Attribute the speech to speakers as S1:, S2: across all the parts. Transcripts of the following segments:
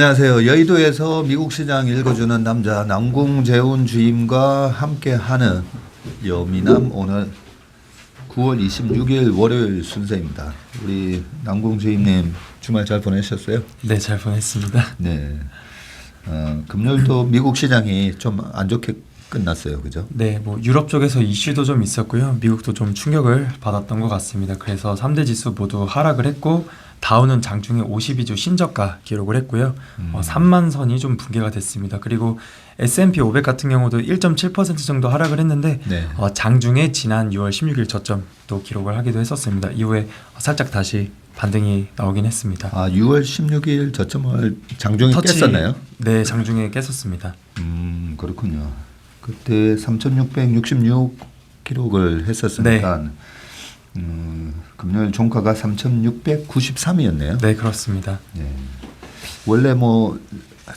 S1: 안녕하세요. 여의도에서 미국 시장 읽어주는 남자 남궁재훈 주임과 함께하는 여미남 오늘 9월 26일 월요일 순서입니다. 우리 남궁 주임님 주말 잘 보내셨어요?
S2: 네, 잘 보냈습니다.
S1: 네. 어, 금요일도 미국 시장이 좀 안 좋게 끝났어요, 그죠?
S2: 네, 뭐 유럽 쪽에서 이슈도 좀 있었고요. 미국도 좀 충격을 받았던 것 같습니다. 그래서 3대 지수 모두 하락을 했고 다우는 장중에 52주 신저가 기록을 했고요. 어, 3만 선이 좀 붕괴가 됐습니다. 그리고 S&P 500 같은 경우도 1.7% 정도 하락을 했는데
S1: 네.
S2: 어, 장중에 지난 6월 16일 저점 또 기록을 하기도 했었습니다. 이후에 살짝 다시 반등이 나오긴 했습니다.
S1: 아, 6월 16일 저점을 장중에
S2: 터치-
S1: 깼었나요?
S2: 네, 장중에 깼었습니다.
S1: 음, 그렇군요. 그때 3,666 기록을 했었으니까
S2: 네.
S1: 음, 금요일 종가가 3,693이었네요.
S2: 네, 그렇습니다.
S1: 네. 원래 뭐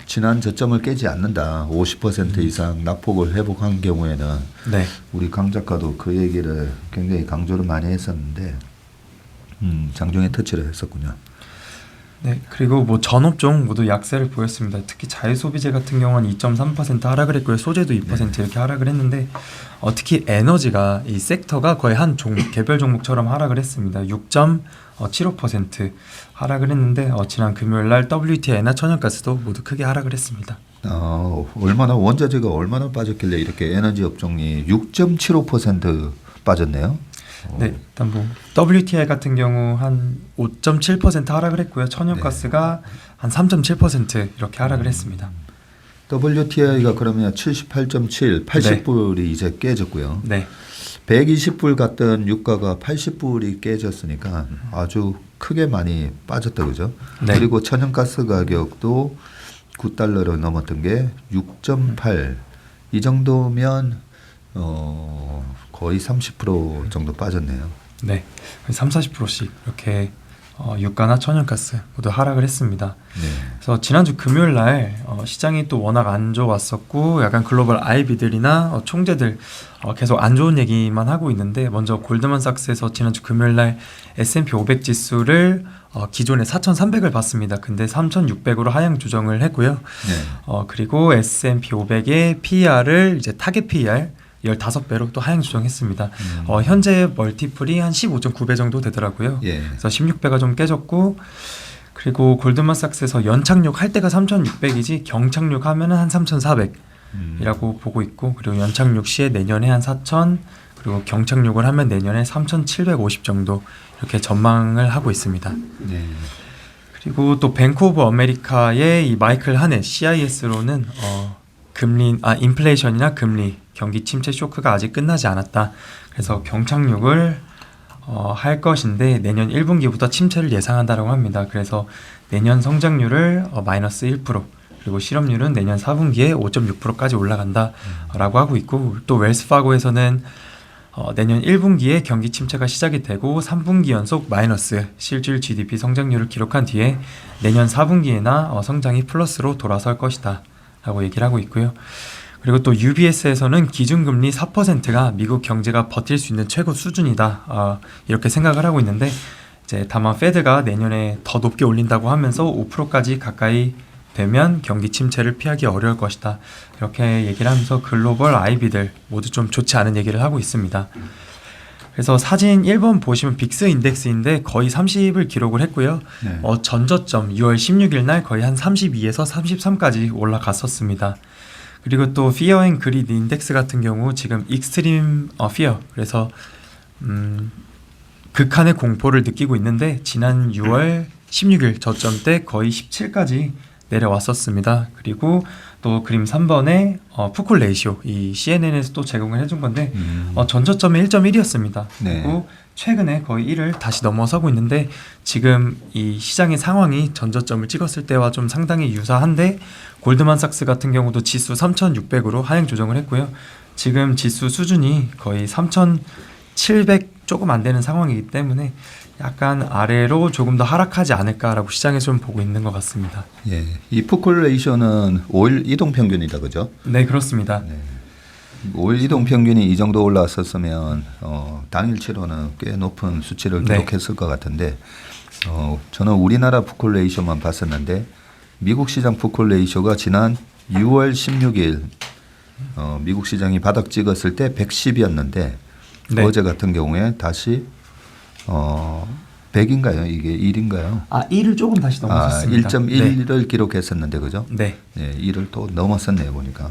S1: 지난 저점을 깨지 않는다. 50% 이상 낙폭을 회복한 경우에는
S2: 네.
S1: 우리 강 작가도 그 얘기를 굉장히 강조를 많이 했었는데 음, 장중에 터치를 했었군요.
S2: 네, 그리고 뭐 전업종 모두 약세를 보였습니다. 특히 자유 소비재 같은 경우는 2.3% 하락을 했고요. 소재도 2% 이렇게 하락을 했는데 어, 특히 에너지가 이 섹터가 거의 한 종목 개별 종목처럼 하락을 했습니다. 6.75% 하락을 했는데 어, 지난 금요일 날 WTI나 천연가스도 모두 크게 하락을 했습니다.
S1: 어, 얼마나 원자재가 얼마나 빠졌길래 이렇게 에너지 업종이 6.75% 빠졌네요.
S2: 네, 일단 뭐 WTI 같은 경우 한 5.7% 하락을 했고요. 천연가스가 한 3.7% 이렇게 하락을 했습니다.
S1: WTI가 그러면 78.7, 80불이 이제 깨졌고요.
S2: 네.
S1: 120불 갔던 유가가 80불이 깨졌으니까 아주 크게 많이 빠졌다 그죠?
S2: 네.
S1: 그리고 천연가스 가격도 9달러를 넘었던 게 6.8. 이 정도면 어 거의 30% 정도 빠졌네요.
S2: 네, 3, 40%씩 이렇게 어, 유가나 천연가스 모두 하락을 했습니다.
S1: 네.
S2: 그래서 지난주 금요일 날 어, 시장이 또 워낙 안 좋았었고 약간 글로벌 IB들이나 어, 총재들 어, 계속 안 좋은 얘기만 하고 있는데 먼저 골드만삭스에서 지난주 금요일 날 S&P 500 지수를 어, 기존에 4,300을 봤습니다. 근데 3,600으로 하향 조정을 했고요.
S1: 네.
S2: 어, 그리고 S&P 500의 PER을 이제 타겟 PER 15배로 또 하향 조정했습니다.
S1: 음.
S2: 어, 현재 멀티플이 한 15.9배 정도 되더라고요.
S1: 예.
S2: 그래서 16배가 좀 깨졌고 그리고 골드만삭스에서 연착륙 할 때가 3,600이지 경착륙 하면은 한 3,400이라고
S1: 음.
S2: 보고 있고 그리고 연착륙 시에 내년에 한 4,000 그리고 경착륙을 하면 내년에 3,750 정도 이렇게 전망을 하고 있습니다.
S1: 네.
S2: 그리고 또 뱅크 오브 아메리카의 이 마이클 하네 CIS로는 어, 금리 아 인플레이션이나 금리 경기 침체 쇼크가 아직 끝나지 않았다. 그래서 경착륙을 어, 할 것인데 내년 1분기부터 침체를 예상한다라고 합니다. 그래서 내년 성장률을 어, 마이너스 1% 그리고 실업률은 내년 4분기에 5.6%까지 올라간다라고 하고 있고 또 웰스 파고에서는 어, 내년 1분기에 경기 침체가 시작이 되고 3분기 연속 마이너스 실질 GDP 성장률을 기록한 뒤에 내년 4분기에나 어, 성장이 플러스로 돌아설 것이다 라고 얘기를 하고 있고요. 그리고 또 UBS에서는 기준금리 4%가 미국 경제가 버틸 수 있는 최고 수준이다 어, 이렇게 생각을 하고 있는데 이제 다만 페드가 내년에 더 높게 올린다고 하면서 5%까지 가까이 되면 경기 침체를 피하기 어려울 것이다 이렇게 얘기를 하면서 글로벌 IB들 모두 좀 좋지 않은 얘기를 하고 있습니다. 그래서 사진 1번 보시면 빅스 인덱스인데 거의 30을 기록을 했고요.
S1: 네.
S2: 어, 전저점 6월 16일 날 거의 한 32에서 33까지 올라갔었습니다. 그리고 또 Fear and Greed 인덱스 같은 경우 지금 익스트림 어, Fear 그래서 음, 극한의 공포를 느끼고 있는데 지난 6월 16일 저점 때 거의 17까지 내려왔었습니다. 그리고 또 그림 3번에 어, 푸콜 레이시오 이 CNN에서 또 제공을 해준 건데
S1: 음.
S2: 어, 전저점이 1.1이었습니다.
S1: 네.
S2: 그리고 최근에 거의 1을 다시 넘어서고 있는데 지금 이 시장의 상황이 전저점을 찍었을 때와 좀 상당히 유사한데 골드만삭스 같은 경우도 지수 3,600으로 하향 조정을 했고요. 지금 지수 수준이 거의 3,700 조금 안 되는 상황이기 때문에 약간 아래로 조금 더 하락하지 않을까라고 시장에서 좀 보고 있는 것 같습니다.
S1: 예. 이 포콜레이션은 5일 이동 평균이다 그죠?
S2: 네 그렇습니다.
S1: 네. 5일 이동 평균이 이 정도 올라왔었으면 어, 당일치로는 꽤 높은 수치를
S2: 네.
S1: 기록했을 것 같은데 어, 저는 우리나라 포콜레이션만 봤었는데 미국 시장 푸콜 레이쇼가 지난 6월 16일 어, 미국 시장이 바닥 찍었을 때 110이었는데
S2: 네.
S1: 어제 같은 경우에 다시 어 100인가요? 이게 1인가요?
S2: 아 1을 조금 다시
S1: 아,
S2: 넘어섰습니다.
S1: 1.1을 기록했었는데 그죠?
S2: 네.
S1: 예, 1을 또 넘었었네요 보니까.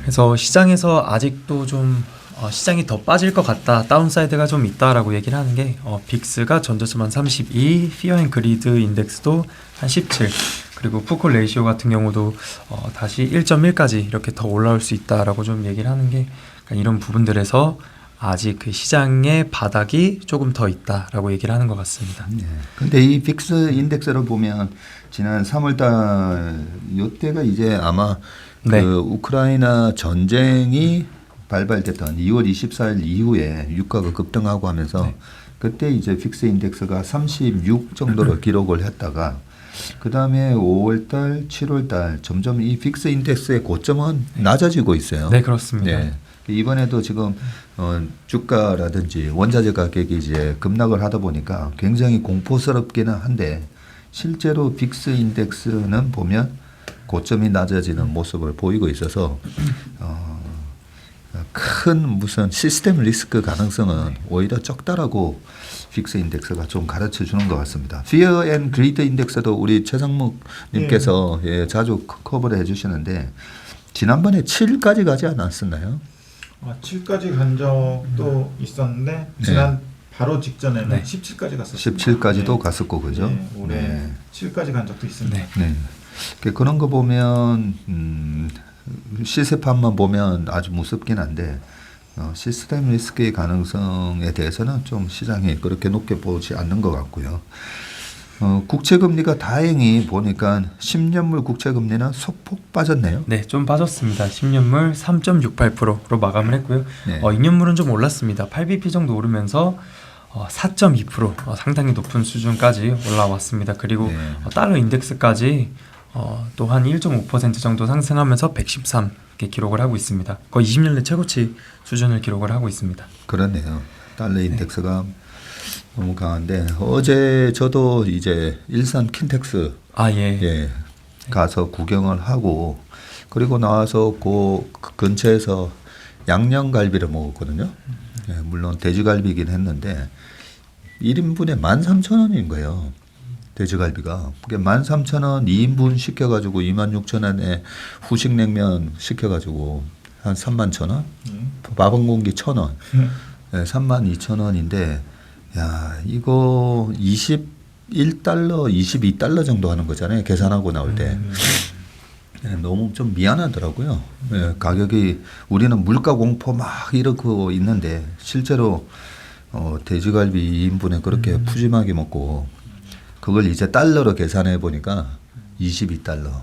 S2: 그래서 시장에서 아직도 좀 어, 시장이 더 빠질 것 같다, 다운사이드가 좀 있다라고 얘기를 하는 게 어, 빅스가 전저점한 32, 피어 앤 그리드 인덱스도 한 17, 그리고 푸콜 레이시오 같은 경우도 어, 다시 1.1까지 이렇게 더 올라올 수 있다라고 좀 얘기를 하는 게 그러니까 이런 부분들에서 아직 그 시장의 바닥이 조금 더 있다라고 얘기를 하는 것 같습니다.
S1: 예. 근데 이 빅스 인덱스를 보면 지난 3월달 요때가 이제 아마
S2: 네.
S1: 그 우크라이나 전쟁이 발발됐던 2월 24일 이후에 유가가 급등하고 하면서
S2: 네.
S1: 그때 이제 빅스 인덱스가 36 정도로 기록을 했다가 그 다음에 5월달, 7월달 점점 이 빅스 인덱스의 고점은 낮아지고 있어요.
S2: 네, 그렇습니다.
S1: 네. 이번에도 지금 어, 주가라든지 원자재 가격이 이제 급락을 하다 보니까 굉장히 공포스럽기는 한데 실제로 빅스 인덱스는 보면 고점이 낮아지는 모습을 보이고 있어서 어, 큰 무슨 시스템 리스크 가능성은 오히려 적다라고 빅스 인덱스가 좀 가르쳐 주는 것 같습니다. Fear and Greed 인덱스도 우리 최상묵님께서 예, 자주 커- 커버를 해주시는데 지난번에 7까지 가지 않았었나요?
S3: 아, 7까지 간 적도 있었는데 지난 바로 직전에는
S2: 네.
S3: 17까지 갔었어요.
S1: 17까지도 갔었고 그죠?
S3: 네, 올해
S1: 네.
S3: 7까지 간 적도 있습니다.
S2: 네.
S1: 네. 그- 그런 거 보면 음, 시세판만 보면 아주 무섭긴 한데 어, 시스템 리스크의 가능성에 대해서는 좀 시장이 그렇게 높게 보지 않는 것 같고요. 어, 국채 금리가 다행히 보니까 10년물 국채 금리는 소폭 빠졌네요.
S2: 네, 좀 빠졌습니다. 10년물 3.68%로 마감을 했고요.
S1: 네.
S2: 어, 2년물은 좀 올랐습니다. 8bp 정도 오르면서 어, 4.2% 어, 상당히 높은 수준까지 올라왔습니다. 그리고
S1: 네.
S2: 어, 달러 인덱스까지 어, 또한 1.5% 정도 상승하면서 113 이렇게 기록을 하고 있습니다. 거의 20년 내 최고치 수준을 기록을 하고 있습니다.
S1: 그렇네요. 달러 인덱스가 너무 강한데 어제 저도 이제 일산 킨텍스
S2: 아 예.
S1: 예, 가서 구경을 하고 그리고 나와서 그 근처에서 양념갈비를 먹었거든요. 예, 물론 돼지갈비긴 했는데 1인분에 13,000원인 거예요. 돼지갈비가. 그게 13,000원 2인분 시켜 가지고 26,000원에 후식 냉면 시켜 가지고 한 31,000원?
S3: 네.
S1: 밥한 공기 1,000원. 네, 32,000원인데 야 이거 21달러, 22달러 정도 하는 거잖아요. 계산하고 나올 때. 네, 너무 좀 미안하더라고요. 네, 가격이 우리는 물가 공포 막 이러고 있는데 실제로 어, 돼지갈비 2인분에 그렇게 푸짐하게 먹고 그걸 이제 달러로 계산해 보니까 22달러.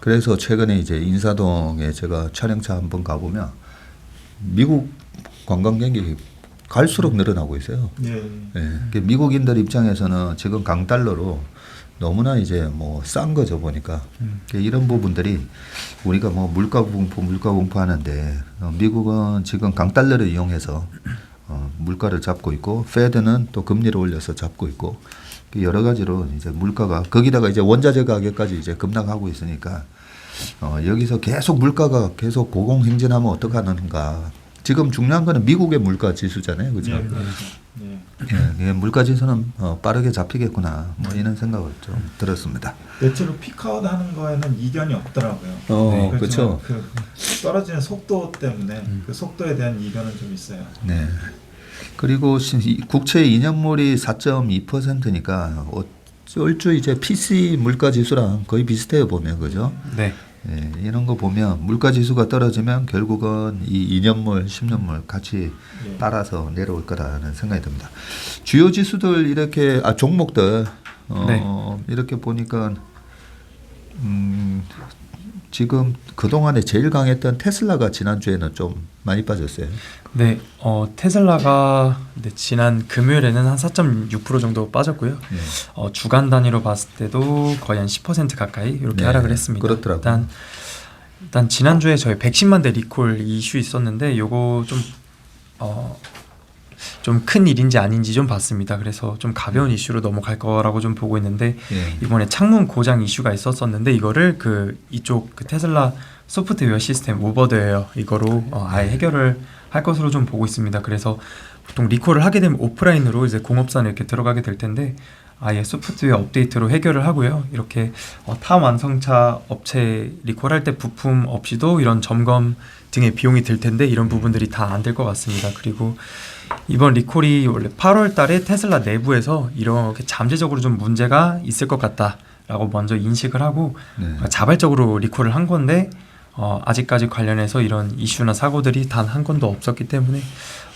S1: 그래서 최근에 이제 인사동에 제가 촬영차 한번 가보면 미국 관광객이 갈수록 늘어나고 있어요.
S3: 예.
S1: 예, 그 미국인들 입장에서는 지금 강달러로 너무나 이제 뭐 싼 거죠 보니까 그 이런 부분들이 우리가 뭐 물가 공포 물가 공포 하는데 어, 미국은 지금 강달러를 이용해서 어, 물가를 잡고 있고 페드는 또 금리를 올려서 잡고 있고 그 여러 가지로 이제 물가가 거기다가 이제 원자재 가격까지 이제 급락하고 있으니까 어, 여기서 계속 물가가 계속 고공행진하면 어떡하는가 지금 중요한 거는 미국의 물가 지수잖아요 그죠?
S3: 네, 그렇죠. 네.
S1: 예, 예, 물가 지수는 어, 빠르게 잡히겠구나 뭐 이런 생각을 좀 들었습니다.
S3: 대체로 피크아웃 하는 거에는 이견이 없더라고요.
S1: 어,
S3: 네,
S1: 그렇죠.
S3: 그 떨어지는 속도 때문에
S2: 음.
S3: 그 속도에 대한 이견은 좀 있어요.
S1: 네. 그리고 국채 2년물이 4.2%니까 얼추 이제 PC 물가 지수랑 거의 비슷해요 보면 그죠?
S2: 네.
S1: 예, 이런 거 보면 물가 지수가 떨어지면 결국은 이 2년물, 10년물 같이
S3: 예.
S1: 따라서 내려올 거라는 생각이 듭니다. 주요 지수들 이렇게 아 종목들 어, 이렇게 보니까 음, 지금 그 동안에 제일 강했던 테슬라가 지난 주에는 좀 많이 빠졌어요.
S2: 네, 어, 테슬라가 네, 지난 금요일에는 한 4.6% 정도 빠졌고요.
S1: 예.
S2: 어, 주간 단위로 봤을 때도 거의 한 10% 가까이 이렇게
S1: 네,
S2: 하락을 했습니다.
S1: 그렇더라고요.
S2: 일단 일단 지난주에 저희 110만 대 리콜 이슈 있었는데 요거 좀 어, 좀 큰 일인지 아닌지 좀 봤습니다. 그래서 좀 가벼운 이슈로 넘어갈 거라고 좀 보고 있는데
S1: 예.
S2: 이번에 창문 고장 이슈가 있었었는데 이거를 그 이쪽 그 테슬라 소프트웨어 시스템 오버드웨어 이거로 어, 아예 해결을 할 것으로 좀 보고 있습니다. 그래서 보통 리콜을 하게 되면 오프라인으로 이제 공업사는 이렇게 들어가게 될 텐데 아예 소프트웨어 업데이트로 해결을 하고요. 이렇게 어, 타 완성차 업체 리콜할 때 부품 없이도 이런 점검 등의 비용이 들 텐데 이런 부분들이 다 안 될 것 같습니다. 그리고 이번 리콜이 원래 8월 달에 테슬라 내부에서 이렇게 잠재적으로 좀 문제가 있을 것 같다라고 먼저 인식을 하고
S1: 네.
S2: 자발적으로 리콜을 한 건데 어, 아직까지 관련해서 이런 이슈나 사고들이 단 한 건도 없었기 때문에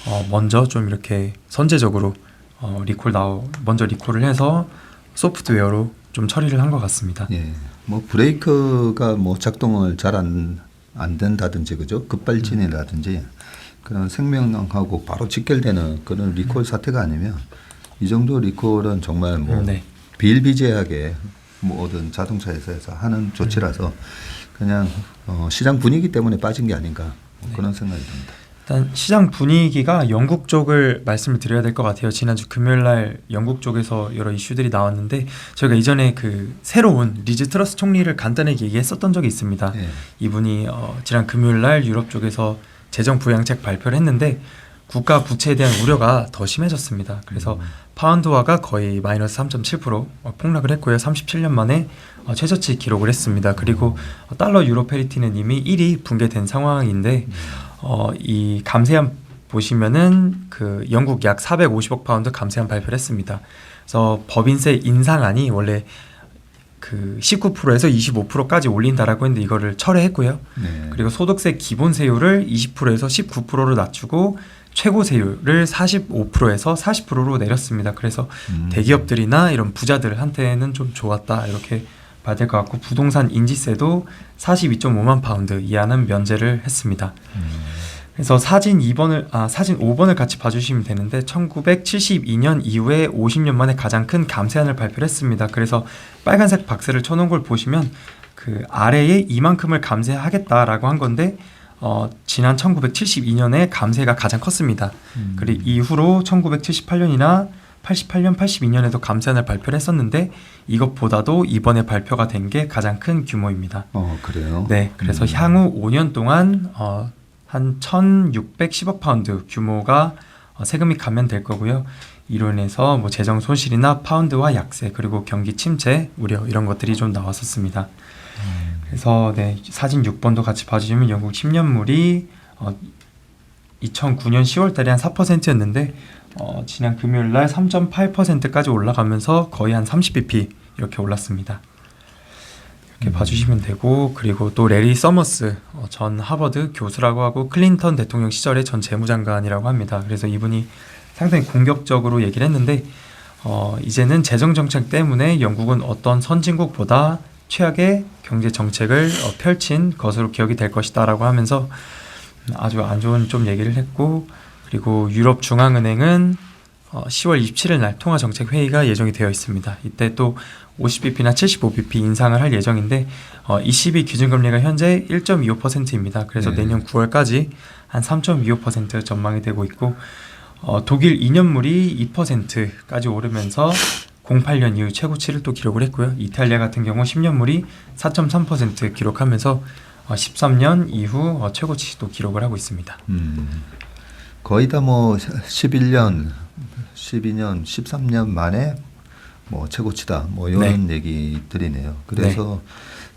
S2: 어, 먼저 좀 이렇게 선제적으로 어, 리콜 나오 먼저 리콜을 해서 소프트웨어로 좀 처리를 한 것 같습니다.
S1: 예. 뭐 브레이크가 뭐 작동을 잘 안 안 된다든지 그죠? 급발진이라든지 그런 생명하고 바로 직결되는 그런 리콜 사태가 아니면 이 정도 리콜은 정말 뭐
S2: 음, 네.
S1: 비일비재하게 모든 자동차에서 하는 조치라서 그냥 어, 시장 분위기 때문에 빠진 게 아닌가 뭐 그런 생각이 듭니다.
S2: 일단 시장 분위기가 영국 쪽을 말씀을 드려야 될 것 같아요. 지난주 금요일 날 영국 쪽에서 여러 이슈들이 나왔는데 저희가 이전에 그 새로운 리즈 트러스 총리를 간단하게 얘기했었던 적이 있습니다.
S1: 예.
S2: 이분이 어, 지난 금요일 날 유럽 쪽에서 재정 부양책 발표를 했는데 국가 부채에 대한 우려가 더 심해졌습니다. 그래서 파운드화가 거의 마이너스 3.7% 어, 폭락을 했고요. 37년 만에 어, 최저치 기록을 했습니다. 그리고 어, 달러 유로 페리티는 이미 1이 붕괴된 상황인데 어, 이 감세한 보시면은 그 영국 약 450억 파운드 감세한 발표를 했습니다. 그래서 법인세 인상안이 원래 그 19%에서 25%까지 올린다라고 했는데 이거를 철회했고요.
S1: 네.
S2: 그리고 소득세 기본 세율을 20%에서 19%로 낮추고 최고 세율을 45%에서 40%로 내렸습니다. 그래서
S1: 음.
S2: 대기업들이나 이런 부자들한테는 좀 좋았다 이렇게 봐야 될 것 같고 부동산 인지세도 42.5만 파운드 이하는 면제를 했습니다. 그래서 사진 2번을 아 사진 5번을 같이 봐주시면 되는데 1972년 이후에 50년 만에 가장 큰 감세안을 발표를 했습니다. 그래서 빨간색 박스를 쳐놓은 걸 보시면 그 아래에 이만큼을 감세하겠다라고 한 건데 어, 지난 1972년에 감세가 가장 컸습니다.
S1: 음.
S2: 그리고 이후로 1978년이나 88년, 82년에도 감세안을 발표를 했었는데 이것보다도 이번에 발표가 된 게 가장 큰 규모입니다.
S1: 어 그래요.
S2: 네, 그래서
S1: 음.
S2: 향후 5년 동안 어, 한 1,610억 파운드 규모가 어, 세금이 감면될 거고요. 이로 인해서 뭐 재정 손실이나 파운드와 약세 그리고 경기 침체 우려 이런 것들이 좀 나왔었습니다. 그래서 네 사진 6번도 같이 봐주시면 영국 10년물이 어, 2009년 10월 달에 한 4%였는데 어, 지난 금요일 날 3.8%까지 올라가면서 거의 한 30bp 이렇게 올랐습니다. 이렇게 봐주시면 되고 그리고 또 레리 서머스 어, 전 하버드 교수라고 하고 클린턴 대통령 시절의 전 재무장관이라고 합니다. 그래서 이분이 상당히 공격적으로 얘기를 했는데 어, 이제는 재정 정책 때문에 영국은 어떤 선진국보다 최악의 경제 정책을 어, 펼친 것으로 기억이 될 것이다라고 하면서 아주 안 좋은 좀 얘기를 했고 그리고 유럽 중앙은행은 어, 10월 27일 날 통화 정책 회의가 예정이 되어 있습니다. 이때 또 50bp나 75bp 인상을 할 예정인데 어, ECB 기준금리가 현재 1.25%입니다. 그래서
S1: 네.
S2: 내년 9월까지 한 3.25% 전망이 되고 있고 어, 독일 2년물이 2%까지 오르면서 08년 이후 최고치를 또 기록을 했고요. 이탈리아 같은 경우 10년물이 4.3% 기록하면서 어, 13년 이후 어, 최고치도 기록을 하고 있습니다.
S1: 음, 거의 다 뭐 11년, 12년, 13년 만에 뭐 최고치다. 뭐 이런 얘기들이네요. 그래서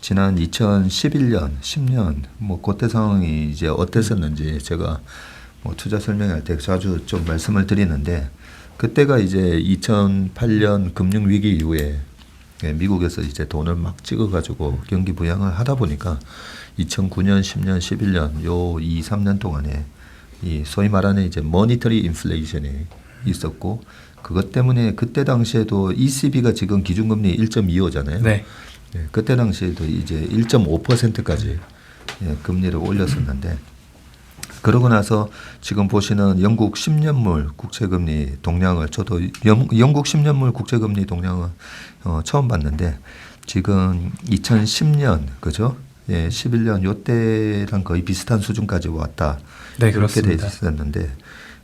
S1: 지난 2011년, 10년 뭐 그때 상황이 이제 어땠었는지 제가 뭐 투자 설명할 때 자주 좀 말씀을 드리는데 그때가 이제 2008년 금융 위기 이후에 예, 미국에서 이제 돈을 막 찍어가지고 경기 부양을 하다 보니까 2009년, 10년, 11년 요 2, 3년 동안에 이 소위 말하는 이제 머니터리 인플레이션이 있었고 그것 때문에 그때 당시에도 ECB가 지금 기준금리 1.25잖아요.
S2: 네.
S1: 예, 그때 당시에도 이제 1.5%까지 예, 금리를 올렸었는데 그러고 나서 지금 보시는 영국 10년물 국채금리 동향을 저도 영, 영국 10년물 국채금리 동향을 어, 처음 봤는데 지금 2010년 그죠? 예, 11년 요때랑 거의 비슷한 수준까지 왔다.
S2: 네,
S1: 그렇게 돼. 있었는데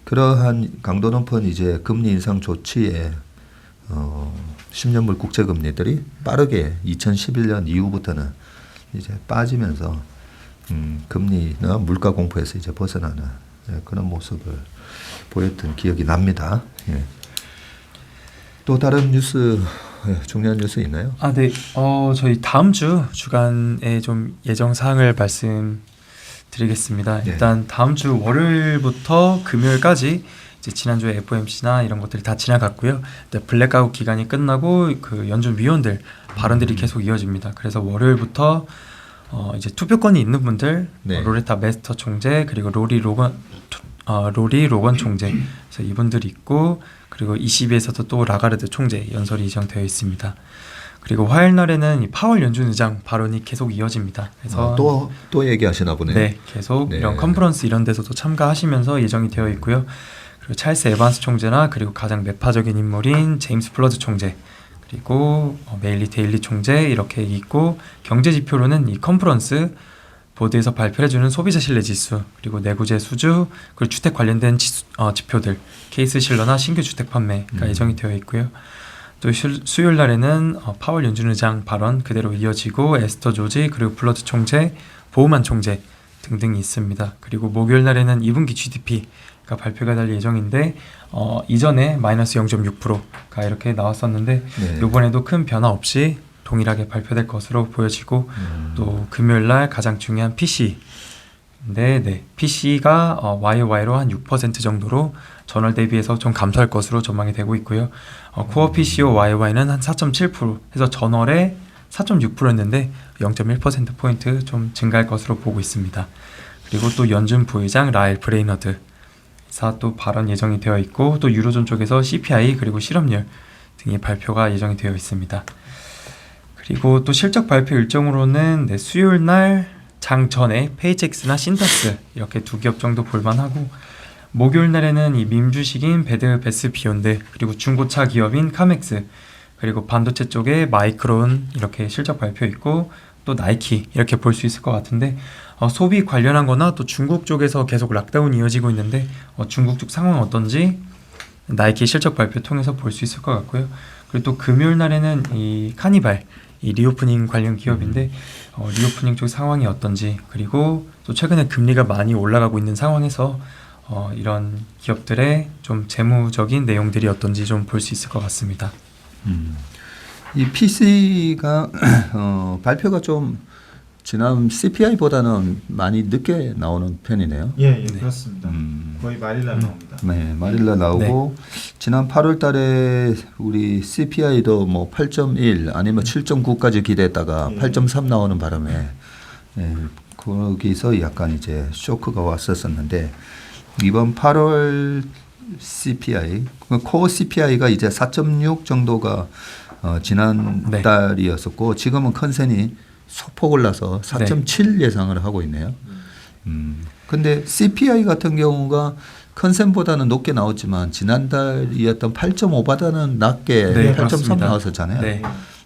S1: 그러한 강도 높은 이제 금리 인상 조치에 어, 10년물 국채 금리들이 빠르게 2011년 이후부터는 이제 빠지면서 음, 금리나 물가 공포에서 이제 벗어나는 예, 그런 모습을 보였던 기억이 납니다. 예. 또 다른 뉴스 예, 중요한 뉴스 있나요?
S2: 아, 네. 어, 저희 다음 주 주간에 좀 예정 사항을 말씀 드리겠습니다.
S1: 네.
S2: 일단 다음 주 월요일부터 금요일까지 지난주에 FOMC나 이런 것들이 다 지나갔고요. 네, 블랙아웃 기간이 끝나고 그 연준 위원들 발언들이 계속 이어집니다. 그래서 월요일부터 어, 이제 투표권이 있는 분들
S1: 네.
S2: 어, 로레타 메스터 총재 그리고 로리 로건 어, 로리 로건 총재 그래서 이분들이 있고 그리고 22에서도 또 라가르드 총재 연설이 예정되어 있습니다. 그리고 화요일 날에는 이 파월 연준 의장 발언이 계속 이어집니다. 그래서
S1: 아, 또, 또 얘기하시나 보네.
S2: 네, 계속
S1: 네.
S2: 이런 컨퍼런스 이런 데서도 참가하시면서 예정이 되어 있고요. 그리고 찰스 에반스 총재나 그리고 가장 매파적인 인물인 제임스 플러드 총재 그리고 어, 메일리 데일리 총재 이렇게 있고 경제 지표로는 이 컨퍼런스 보드에서 발표해주는 소비자 신뢰 지수 그리고 내구재 수주 그리고 주택 관련된 지수, 어, 지표들 케이스 실러나 신규 주택 판매가
S1: 음.
S2: 예정이 되어 있고요. 또 수, 수요일 날에는 어, 파월 연준 의장 발언 그대로 이어지고 에스터 조지 그리고 블러드 총재 보우만 총재 등등이 있습니다. 그리고 목요일 날에는 2분기 GDP가 발표가 될 예정인데 어, 이전에 마이너스 0.6%가 이렇게 나왔었는데
S1: 네.
S2: 이번에도 큰 변화 없이 동일하게 발표될 것으로 보여지고
S1: 음.
S2: 또 금요일 날 가장 중요한 PC 네, 네. PC가 어, YOY로 한 6% 정도로 전월 대비해서 좀 감소할 것으로 전망이 되고 있고요. 어, 코어 PCO YOY는 한 4.7% 해서 전월에 4.6%였는데 0.1% 포인트 좀 증가할 것으로 보고 있습니다. 그리고 또 연준 부의장 라일 브레이너드 사또 발언 예정이 되어 있고 또 유로존 쪽에서 CPI 그리고 실업률 등의 발표가 예정이 되어 있습니다. 그리고 또 실적 발표 일정으로는 네, 수요일 날 장 전에 페이첵스나 신다스 이렇게 두 기업 정도 볼만하고 목요일 날에는 이 민주식인 베드 베스 비욘드 그리고 중고차 기업인 카맥스 그리고 반도체 쪽에 마이크론 이렇게 실적 발표 있고 또 나이키 이렇게 볼 수 있을 것 같은데 어, 소비 관련한 거나 또 중국 쪽에서 계속 락다운 이어지고 있는데 어, 중국 쪽 상황 어떤지 나이키 실적 발표 통해서 볼 수 있을 것 같고요. 그리고 또 금요일 날에는 이 카니발 이 리오프닝 관련 기업인데 어, 리오프닝 쪽 상황이 어떤지 그리고 또 최근에 금리가 많이 올라가고 있는 상황에서 어, 이런 기업들의 좀 재무적인 내용들이 어떤지 좀 볼 수 있을 것 같습니다.
S1: 음. 이 PC가 어, 발표가 좀 지난 CPI보다는 많이 늦게 나오는 편이네요.
S3: 예, 예, 그렇습니다.
S1: 음.
S3: 거의 말일날 나옵니다.
S1: 네, 말일날 나오고 지난 8월 달에 우리 CPI도 뭐 8.1 아니면 7.9까지 기대했다가
S3: 예.
S1: 8.3 나오는 바람에 예, 거기서 약간 이제 쇼크가 왔었었는데 이번 8월 CPI 그 코어 CPI가 이제 4.6 정도가 어, 지난
S2: 네.
S1: 달이었었고 지금은 컨센이 소폭 올라서 4.7 예상을 하고 있네요. 음. 근데 CPI 같은 경우가 컨센보다는 높게 나왔지만 지난달이었던 8.5보다는 낮게
S2: 네,
S1: 8.3
S2: 그렇습니다.
S1: 나왔었잖아요.
S2: 네.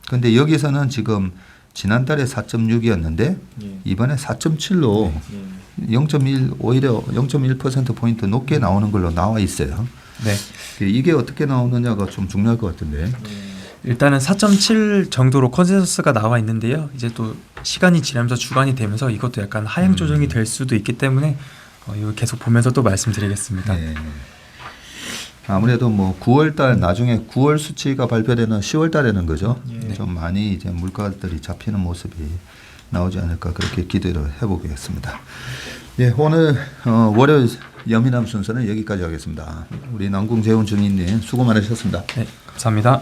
S1: 근데 여기서는 지금 지난달에 4.6이었는데
S3: 예.
S1: 이번에 4.7로
S3: 예.
S1: 0.1 오히려 0.1% 포인트 높게 나오는 걸로 나와 있어요.
S2: 네.
S1: 이게 어떻게 나오느냐가 좀 중요할 것 같은데.
S3: 예.
S2: 일단은 4.7 정도로 컨센서스가 나와 있는데요. 이제 또 시간이 지나면서 주간이 되면서 이것도 약간 하향 조정이 될 수도 있기 때문에 어, 이거 계속 보면서 또 말씀드리겠습니다.
S1: 네. 아무래도 뭐 9월 달 나중에 9월 수치가 발표되는 10월 달에는 그죠?
S3: 예.
S1: 좀 많이 이제 물가들이 잡히는 모습이 나오지 않을까 그렇게 기대를 해보겠습니다. 예, 오늘 어, 월요일 여미남 순서는 여기까지 하겠습니다. 우리 남궁재훈 증인님 수고 많으셨습니다.
S2: 네, 감사합니다.